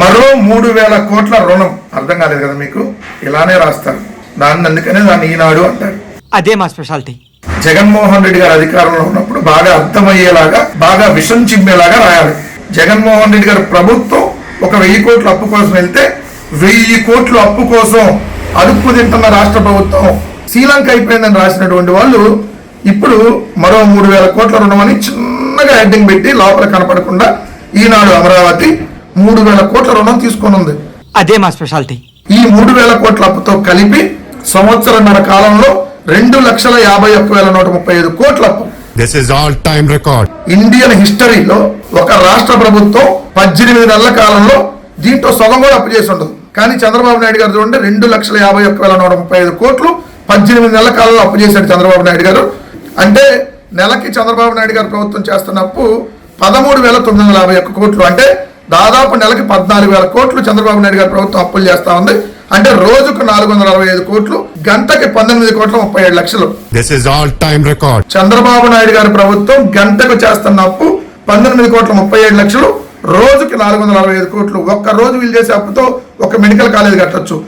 మరో మూడు వేల కోట్ల రుణం అర్థం కాలేదు కదా మీకు? ఇలానే రాస్తారు. దాన్ని అందుకనే దాన్ని ఈనాడు అంటారు. అదే మా స్పెషాలిటీ. జగన్మోహన్ రెడ్డి గారు అధికారంలో ఉన్నప్పుడు బాగా అర్థమయ్యేలాగా బాగా విషం చిమ్మేలాగా రాయాలి. జగన్మోహన్ రెడ్డి గారి ప్రభుత్వం ఒక వెయ్యి కోట్ల అప్పు కోసం వెళ్తే వెయ్యి కోట్ల అప్పు కోసం అదుపు తింటున్న రాష్ట్ర ప్రభుత్వం శ్రీలంక అయిపోయిందని రాసినటువంటి వాళ్ళు ఇప్పుడు మరో మూడు వేల కోట్ల రుణమని చిన్నగా హెడ్డింగ్ పెట్టి లోపల కనపడకుండా ఈనాడు అమరావతి మూడు వేల కోట్ల రుణం తీసుకొని ఉంది. అదే మా స్పెషాలిటీ. ఈ మూడు వేల కోట్ల అప్పుతో కలిపి సంవత్సరంన్నర కాలంలో రెండు లక్షల యాభై ఒక్క వేల నూట ముప్పై ఐదు కోట్ల అప్పు. This is all time record. Indian హిస్టరీలో ఒక రాష్ట్ర ప్రభుత్వం పద్దెనిమిది నెలల కాలంలో దీంట్లో సగం కూడా అప్పు చేసి ఉండదు. కానీ చంద్రబాబు నాయుడు గారు చూడండి రెండు లక్షల యాభై ఒక్క వేల నూట ముప్పై ఐదు కోట్లు పద్దెనిమిది నెలల కాలంలో అప్పు చేశాడు చంద్రబాబు నాయుడు గారు. అంటే నెలకి చంద్రబాబు నాయుడు గారు ప్రభుత్వం చేస్తున్న అప్పు పదమూడు వేల తొమ్మిది వందల యాభై ఒక్క కోట్లు. అంటే దాదాపు నెలకి పద్నాలుగు వేల కోట్లు చంద్రబాబు నాయుడు గారి ప్రభుత్వం అప్పులు చేస్తా ఉంది. అంటే రోజుకు నాలుగు వందల అరవై ఐదు కోట్లు గంటకి పంతొమ్మిది కోట్ల ముప్పై ఏడు లక్షలు. This is all time record. Chandrababu Naidu గారి ప్రభుత్వం గంటకు చేస్తున్న అప్పు పంతొమ్మిది కోట్ల ముప్పై ఏడు లక్షలు రోజుకి నాలుగు వందల అరవై ఐదు కోట్లు. ఒక్క రోజు వీళ్ళు చేసే అప్పుతో ఒక మెడికల్ కాలేజ్ కట్టొచ్చు.